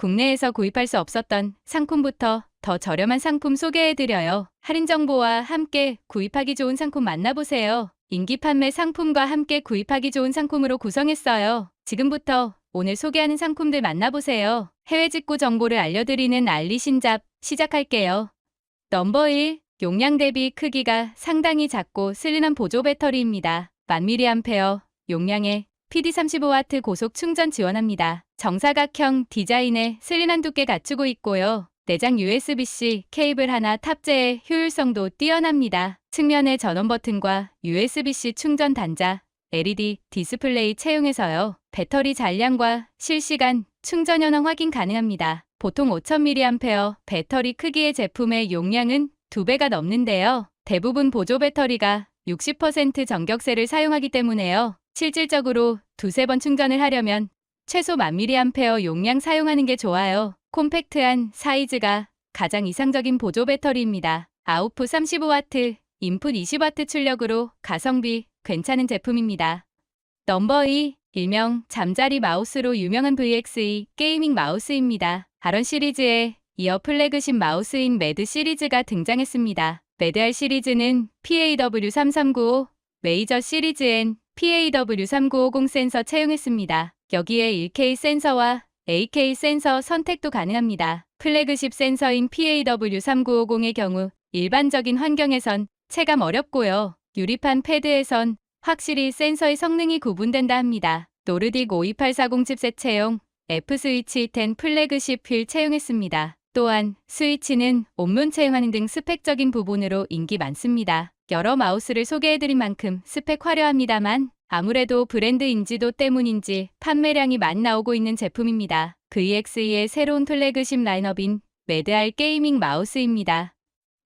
국내에서 구입할 수 없었던 상품부터 더 저렴한 상품 소개해드려요. 할인 정보와 함께 구입하기 좋은 상품 만나보세요. 인기 판매 상품과 함께 구입하기 좋은 상품으로 구성했어요. 지금부터 오늘 소개하는 상품들 만나보세요. 해외 직구 정보를 알려드리는 알리신잡 시작할게요. 넘버 1. 용량 대비 크기가 상당히 작고 슬림한 보조 배터리입니다. 1000mAh 용량 의 PD35W 고속 충전 지원합니다. 정사각형 디자인에 슬림한 두께 갖추고 있고요. 내장 USB-C 케이블 하나 탑재해 효율성도 뛰어납니다. 측면의 전원 버튼과 USB-C 충전 단자, LED 디스플레이 채용해서요. 배터리 잔량과 실시간 충전 현황 확인 가능합니다. 보통 5000mAh 배터리 크기의 제품의 용량은 2배가 넘는데요. 대부분 보조 배터리가 60% 전격세를 사용하기 때문에요. 실질적으로 두세 번 충전을 하려면 최소 1000mAh 용량 사용하는 게 좋아요. 콤팩트한 사이즈가 가장 이상적인 보조 배터리입니다. 아웃풋 35W, 인풋 20W 출력으로 가성비 괜찮은 제품입니다. 넘버 2, 일명 잠자리 마우스로 유명한 VXE 게이밍 마우스입니다. 아런 시리즈에 이어 플래그십 마우스인 매드 시리즈가 등장했습니다. 매드R 시리즈는 PAW3395, 메이저 시리즈엔 PAW3950 센서 채용했습니다. 여기에 1K 센서와 AK 센서 선택도 가능합니다. 플래그십 센서인 PAW3950의 경우 일반적인 환경에선 체감 어렵고요. 유리판 패드에선 확실히 센서의 성능이 구분된다 합니다. 노르딕 52840 칩셋 채용 F-스위치 10 플래그십 휠 채용했습니다. 또한 스위치는 온문 채용하는 등 스펙적인 부분으로 인기 많습니다. 여러 마우스를 소개해드린 만큼 스펙 화려합니다만 아무래도 브랜드 인지도 때문인지 판매량이 많이 나오고 있는 제품입니다. VXE의 새로운 플래그십 라인업인 매드알 게이밍 마우스입니다.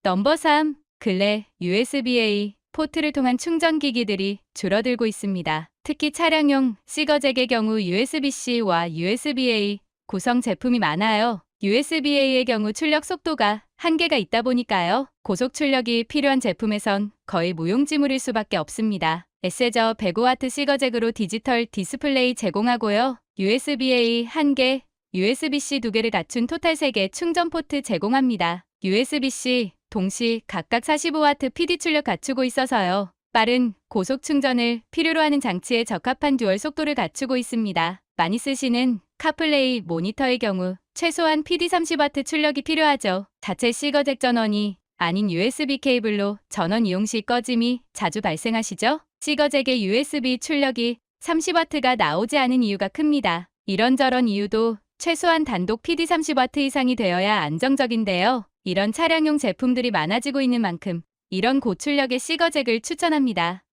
넘버 3. 근래 USB-A 포트를 통한 충전기기들이 줄어들고 있습니다. 특히 차량용 시거잭의 경우 USB-C와 USB-A 구성 제품이 많아요. USB-A의 경우 출력 속도가 한계가 있다 보니까요. 고속 출력이 필요한 제품에선 거의 무용지물일 수밖에 없습니다. 에세저 105W 시거잭으로 디지털 디스플레이 제공하고요. USB-A 1개, USB-C 2개를 갖춘 토탈 3개 충전 포트 제공합니다. USB-C 동시 각각 45W PD 출력 갖추고 있어서요. 빠른 고속 충전을 필요로 하는 장치에 적합한 듀얼 속도를 갖추고 있습니다. 많이 쓰시는 카플레이 모니터의 경우 최소한 PD30W 출력이 필요하죠. 자체 시거잭 전원이 아닌 USB 케이블로 전원 이용 시 꺼짐이 자주 발생하시죠? 시거잭의 USB 출력이 30W가 나오지 않은 이유가 큽니다. 이런저런 이유도 최소한 단독 PD30W 이상이 되어야 안정적인데요. 이런 차량용 제품들이 많아지고 있는 만큼 이런 고출력의 시거잭을 추천합니다.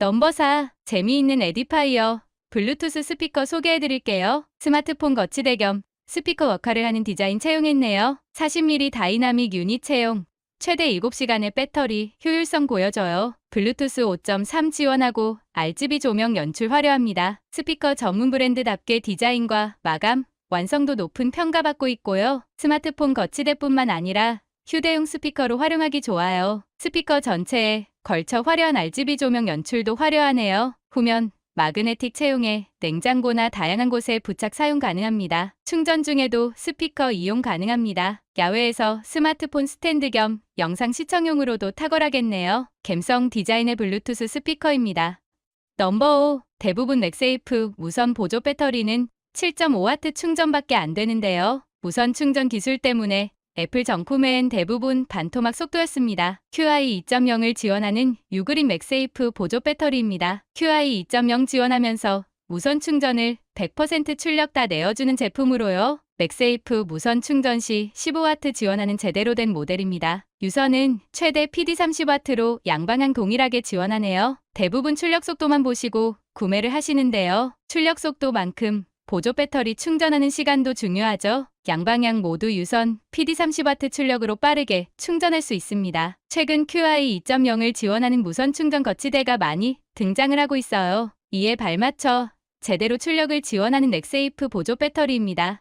넘버 4. 재미있는 에디파이어 블루투스 스피커 소개해드릴게요. 스마트폰 거치대 겸 스피커 역할을 하는 디자인 채용했네요. 40mm 다이나믹 유닛 채용. 최대 7시간의 배터리 효율성 보여줘요. 블루투스 5.3 지원하고 RGB 조명 연출 화려합니다. 스피커 전문 브랜드답게 디자인과 마감, 완성도 높은 평가받고 있고요. 스마트폰 거치대뿐만 아니라 휴대용 스피커로 활용하기 좋아요. 스피커 전체에 걸쳐 화려한 RGB 조명 연출도 화려하네요. 후면 마그네틱 채용에 냉장고나 다양한 곳에 부착 사용 가능합니다. 충전 중에도 스피커 이용 가능합니다. 야외에서 스마트폰 스탠드 겸 영상 시청용으로도 탁월하겠네요. 갬성 디자인의 블루투스 스피커입니다. 넘버 5. 대부분 맥세이프 무선 보조 배터리는 7.5W 충전밖에 안 되는데요. 무선 충전 기술 때문에 애플 정품엔 대부분 반토막 속도였습니다. QI 2.0을 지원하는 유그린 맥세이프 보조 배터리입니다. QI 2.0 지원하면서 무선 충전을 100% 출력 다 내어주는 제품으로요. 맥세이프 무선 충전 시 15W 지원하는 제대로 된 모델입니다. 유선은 최대 PD30W로 양방향 동일하게 지원하네요. 대부분 출력 속도만 보시고 구매를 하시는데요. 출력 속도만큼 보조 배터리 충전하는 시간도 중요하죠. 양방향 모두 유선 PD30W 출력으로 빠르게 충전할 수 있습니다. 최근 QI 2.0을 지원하는 무선 충전 거치대가 많이 등장을 하고 있어요. 이에 발맞춰 제대로 출력을 지원하는 넥세이프 보조 배터리입니다.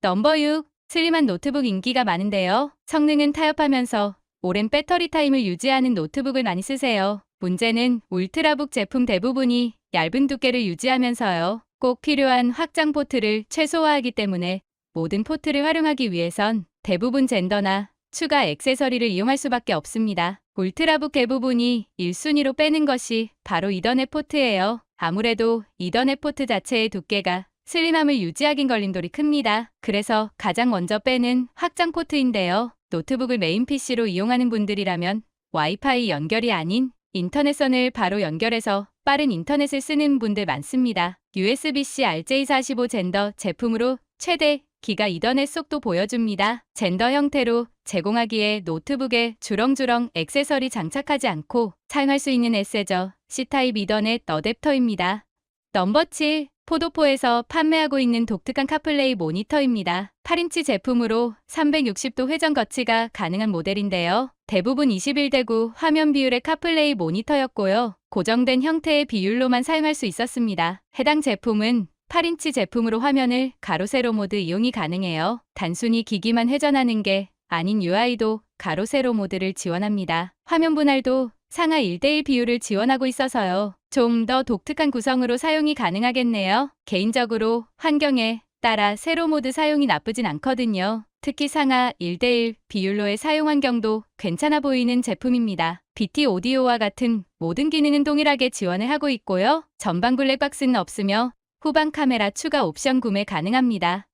넘버 6. 슬림한 노트북 인기가 많은데요. 성능은 타협하면서 오랜 배터리 타임을 유지하는 노트북을 많이 쓰세요. 문제는 울트라북 제품 대부분이 얇은 두께를 유지하면서요. 꼭 필요한 확장 포트를 최소화하기 때문에 모든 포트를 활용하기 위해선 대부분 젠더나 추가 액세서리를 이용할 수밖에 없습니다. 울트라북 대부분이 1순위로 빼는 것이 바로 이더넷 포트예요. 아무래도 이더넷 포트 자체의 두께가 슬림함을 유지하긴 걸림돌이 큽니다. 그래서 가장 먼저 빼는 확장 포트인데요. 노트북을 메인 PC로 이용하는 분들이라면 와이파이 연결이 아닌 인터넷선을 바로 연결해서 빠른 인터넷을 쓰는 분들 많습니다. USB-C RJ45 젠더 제품으로 최대 기가 이더넷 속도 보여줍니다. 젠더 형태로 제공하기에 노트북에 주렁주렁 액세서리 장착하지 않고 사용할 수 있는 에세저 C타입 이더넷 어댑터입니다. 넘버 7 포도포에서 판매하고 있는 독특한 카플레이 모니터입니다. 8인치 제품으로 360도 회전 거치가 가능한 모델인데요. 대부분 21대9 화면 비율의 카플레이 모니터였고요. 고정된 형태의 비율로만 사용할 수 있었습니다. 해당 제품은 8인치 제품으로 화면을 가로 세로 모드 이용이 가능해요. 단순히 기기만 회전하는 게 아닌 UI도 가로 세로 모드를 지원합니다. 화면 분할도 상하 1대1 비율을 지원하고 있어서요. 좀 더 독특한 구성으로 사용이 가능하겠네요. 개인적으로 환경에 따라 세로 모드 사용이 나쁘진 않거든요. 특히 상하 1대1 비율로의 사용 환경도 괜찮아 보이는 제품입니다. BT 오디오와 같은 모든 기능은 동일하게 지원을 하고 있고요. 전방 블랙박스는 없으며 후방 카메라 추가 옵션 구매 가능합니다.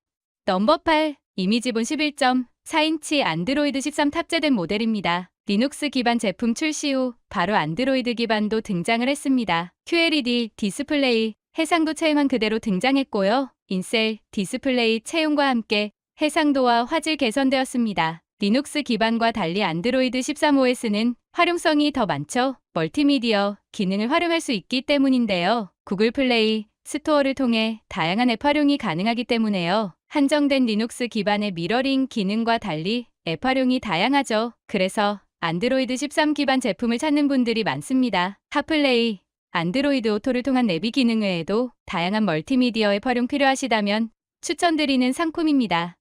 넘버 8 이미지 본 11.4인치 안드로이드 13 탑재된 모델입니다. 리눅스 기반 제품 출시 후 바로 안드로이드 기반도 등장을 했습니다. QLED 디스플레이 해상도 채용한 그대로 등장했고요. 인셀 디스플레이 채용과 함께 해상도와 화질 개선되었습니다. 리눅스 기반과 달리 안드로이드 13OS는 활용성이 더 많죠. 멀티미디어 기능을 활용할 수 있기 때문인데요. 구글 플레이 스토어를 통해 다양한 앱 활용이 가능하기 때문에요. 한정된 리눅스 기반의 미러링 기능과 달리 앱 활용이 다양하죠. 그래서 안드로이드 13 기반 제품을 찾는 분들이 많습니다. 카플레이, 안드로이드 오토를 통한 내비 기능 외에도 다양한 멀티미디어 앱 활용 필요하시다면 추천드리는 상품입니다.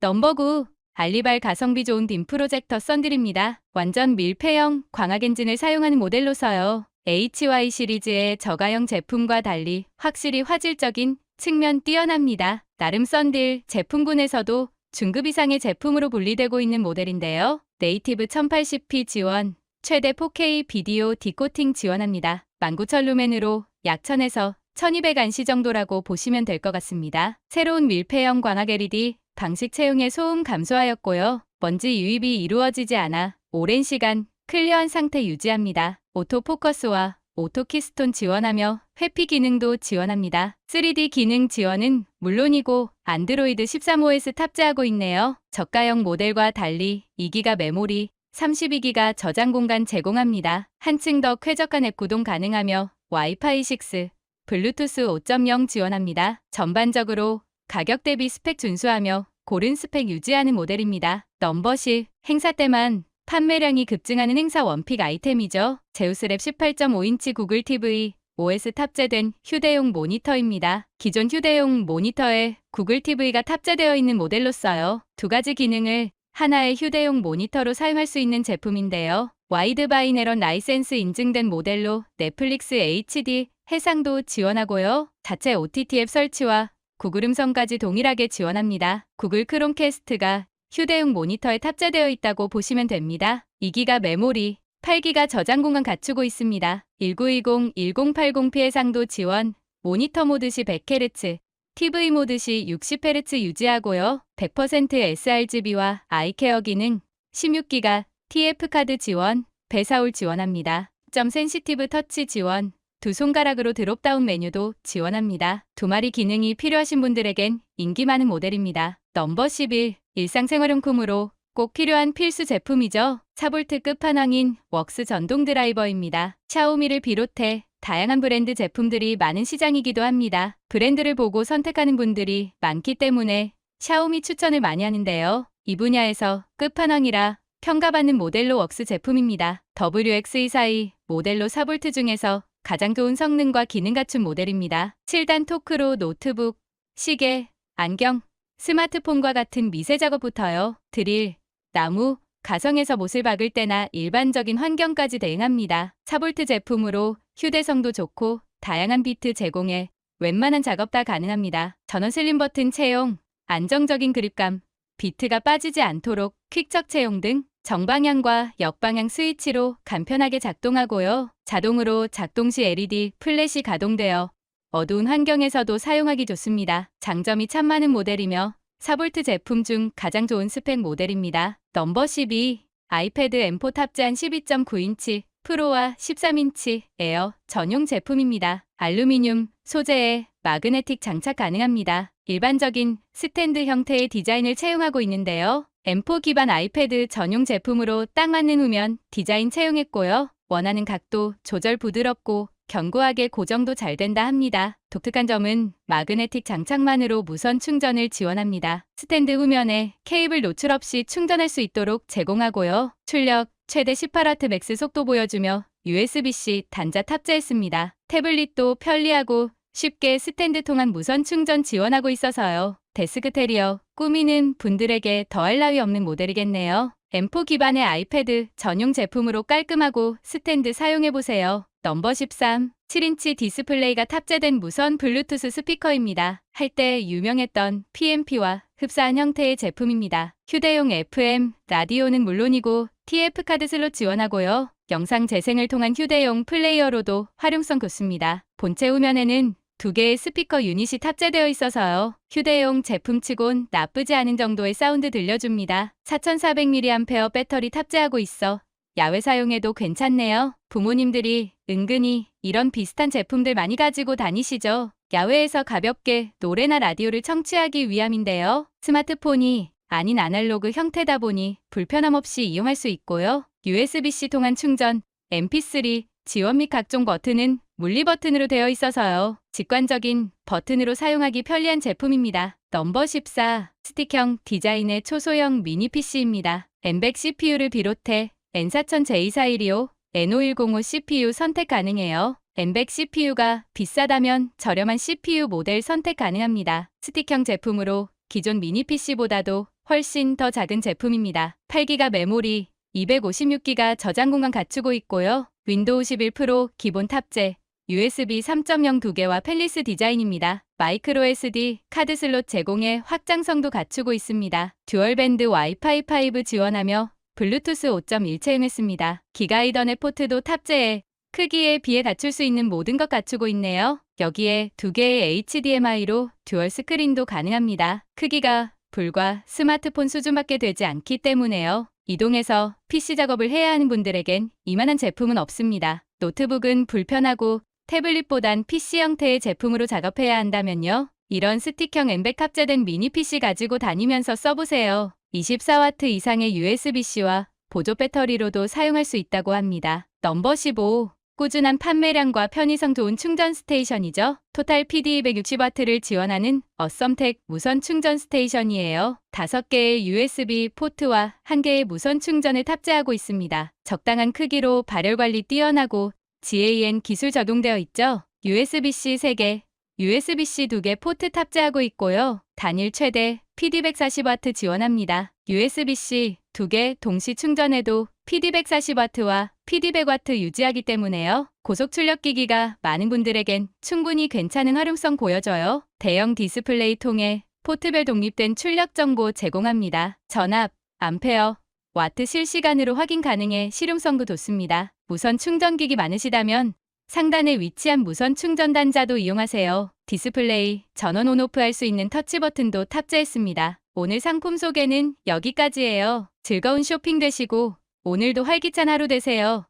넘버 9 알리발 가성비 좋은 빔 프로젝터 썬들입니다. 완전 밀폐형 광학 엔진을 사용하는 모델로서요. HY 시리즈의 저가형 제품과 달리 확실히 화질적인 측면 뛰어납니다. 나름 썬들 제품군에서도 중급 이상의 제품으로 분리되고 있는 모델인데요. 네이티브 1080p 지원, 최대 4K 비디오 디코팅 지원합니다. 19,000 루멘으로 약 1000에서 1200안시 정도라고 보시면 될 것 같습니다. 새로운 밀폐형 광학 LED 방식 채용의 소음 감소하였고요. 먼지 유입이 이루어지지 않아 오랜 시간 클리어한 상태 유지합니다. 오토 포커스와 오토 키스톤 지원하며 회피 기능도 지원합니다. 3D 기능 지원은 물론이고 안드로이드 13OS 탑재하고 있네요. 저가형 모델과 달리 2기가 메모리, 32기가 저장 공간 제공합니다. 한층 더 쾌적한 앱 구동 가능하며 와이파이 6, 블루투스 5.0 지원합니다. 전반적으로 가격 대비 스펙 준수하며 고른 스펙 유지하는 모델입니다. 넘버십 행사 때만 판매량이 급증하는 행사 원픽 아이템이죠. 제우스랩 18.5인치 구글 TV OS 탑재된 휴대용 모니터입니다. 기존 휴대용 모니터에 구글 TV가 탑재되어 있는 모델로써요. 두 가지 기능을 하나의 휴대용 모니터로 사용할 수 있는 제품인데요. 와이드 바이네런 라이센스 인증된 모델로 넷플릭스 HD 해상도 지원하고요. 자체 OTT 앱 설치와 구글 음성까지 동일하게 지원합니다. 구글 크롬캐스트가 휴대용 모니터에 탑재되어 있다고 보시면 됩니다. 2기가 메모리, 8기가 저장 공간 갖추고 있습니다. 1920, 1080p 해상도 지원, 모니터 모드 시 100Hz, TV 모드 시 60Hz 유지하고요. 100% sRGB와 아이케어 기능, 16기가 TF카드 지원, 배사올 지원합니다. 점 센시티브 터치 지원, 두 손가락으로 드롭다운 메뉴도 지원합니다. 두 마리 기능이 필요하신 분들에겐 인기 많은 모델입니다. 넘버 11 일상생활용품으로 꼭 필요한 필수 제품이죠. 차볼트 끝판왕인 웍스 전동 드라이버입니다. 샤오미를 비롯해 다양한 브랜드 제품들이 많은 시장이기도 합니다. 브랜드를 보고 선택하는 분들이 많기 때문에 샤오미 추천을 많이 하는데요. 이 분야에서 끝판왕이라 평가받는 모델로 웍스 제품입니다. WX242 모델로 4볼트 중에서 가장 좋은 성능과 기능 갖춘 모델입니다. 7단 토크로 노트북, 시계, 안경, 스마트폰과 같은 미세 작업부터요. 드릴, 나무, 가성에서 못을 박을 때나 일반적인 환경까지 대응합니다. 4볼트 제품으로 휴대성도 좋고 다양한 비트 제공에 웬만한 작업 다 가능합니다. 전원 슬림 버튼 채용, 안정적인 그립감, 비트가 빠지지 않도록 퀵적 채용 등 정방향과 역방향 스위치로 간편하게 작동하고요. 자동으로 작동 시 LED 플래시 가동되어 어두운 환경에서도 사용하기 좋습니다. 장점이 참 많은 모델이며 4V 제품 중 가장 좋은 스펙 모델입니다. 넘버 12 아이패드 M4 탑재한 12.9인치 프로와 13인치 에어 전용 제품입니다. 알루미늄 소재에 마그네틱 장착 가능합니다. 일반적인 스탠드 형태의 디자인을 채용하고 있는데요. M4 기반 아이패드 전용 제품으로 딱 맞는 후면 디자인 채용했고요. 원하는 각도 조절 부드럽고 견고하게 고정도 잘 된다 합니다. 독특한 점은 마그네틱 장착만으로 무선 충전을 지원합니다. 스탠드 후면에 케이블 노출 없이 충전할 수 있도록 제공하고요. 출력 최대 18W 맥스 속도 보여주며 USB-C 단자 탑재했습니다. 태블릿도 편리하고 쉽게 스탠드 통한 무선 충전 지원하고 있어서요. 데스크 테리어 꾸미는 분들에게 더할 나위 없는 모델이겠네요. M4 기반의 아이패드 전용 제품으로 깔끔하고 스탠드 사용해보세요. 넘버 13 7인치 디스플레이가 탑재된 무선 블루투스 스피커입니다. 한때 유명했던 PMP와 흡사한 형태의 제품입니다. 휴대용 FM, 라디오는 물론이고 TF 카드 슬롯 지원하고요. 영상 재생을 통한 휴대용 플레이어로도 활용성 좋습니다. 본체 후면에는 두 개의 스피커 유닛이 탑재되어 있어서요. 휴대용 제품치곤 나쁘지 않은 정도의 사운드 들려줍니다. 4400mAh 배터리 탑재하고 있어 야외 사용해도 괜찮네요. 부모님들이 은근히 이런 비슷한 제품들 많이 가지고 다니시죠? 야외에서 가볍게 노래나 라디오를 청취하기 위함인데요. 스마트폰이 아닌 아날로그 형태다 보니 불편함 없이 이용할 수 있고요. USB-C 통한 충전, MP3 지원 및 각종 버튼은 물리 버튼으로 되어 있어서요. 직관적인 버튼으로 사용하기 편리한 제품입니다. 넘버 14 스틱형 디자인의 초소형 미니 PC입니다. M100 CPU를 비롯해 N4000J4125, N5105 CPU 선택 가능해요. M100 CPU가 비싸다면 저렴한 CPU 모델 선택 가능합니다. 스틱형 제품으로 기존 미니 PC보다도 훨씬 더 작은 제품입니다. 8기가 메모리, 256기가 저장 공간 갖추고 있고요. 윈도우 11 프로 기본 탑재, USB 3.0 두 개와 펠리스 디자인입니다. 마이크로 SD 카드 슬롯 제공에 확장성도 갖추고 있습니다. 듀얼밴드 와이파이 5 지원하며 블루투스 5.1 채용했습니다. 기가이더넷 포트도 탑재해 크기에 비해 갖출 수 있는 모든 것 갖추고 있네요. 여기에 두 개의 HDMI로 듀얼 스크린도 가능합니다. 크기가 불과 스마트폰 수준밖에 되지 않기 때문에요. 이동해서 PC 작업을 해야 하는 분들에겐 이만한 제품은 없습니다. 노트북은 불편하고 태블릿보단 PC 형태의 제품으로 작업해야 한다면요. 이런 스틱형 M100 탑재된 미니 PC 가지고 다니면서 써보세요. 24W 이상의 USB-C와 보조 배터리로도 사용할 수 있다고 합니다. 넘버 15 꾸준한 판매량과 편의성 좋은 충전 스테이션이죠. 토탈 PD 260W를 지원하는 어썸텍 무선 충전 스테이션이에요. 5개의 USB 포트와 1개의 무선 충전을 탑재하고 있습니다. 적당한 크기로 발열 관리 뛰어나고 GAN 기술 적용되어 있죠. USB-C 3개, USB-C 2개 포트 탑재하고 있고요. 단일 최대 PD140W 지원합니다. USB-C 2개 동시 충전해도 PD140W와 PD100W 유지하기 때문에요. 고속 출력 기기가 많은 분들에겐 충분히 괜찮은 활용성 보여져요. 대형 디스플레이 통해 포트별 독립된 출력 정보 제공합니다. 전압, 암페어, 와트 실시간으로 확인 가능해 실용성도 좋습니다. 무선 충전기기 많으시다면 상단에 위치한 무선 충전 단자도 이용하세요. 디스플레이, 전원 온오프 할 수 있는 터치 버튼도 탑재했습니다. 오늘 상품 소개는 여기까지예요. 즐거운 쇼핑 되시고 오늘도 활기찬 하루 되세요.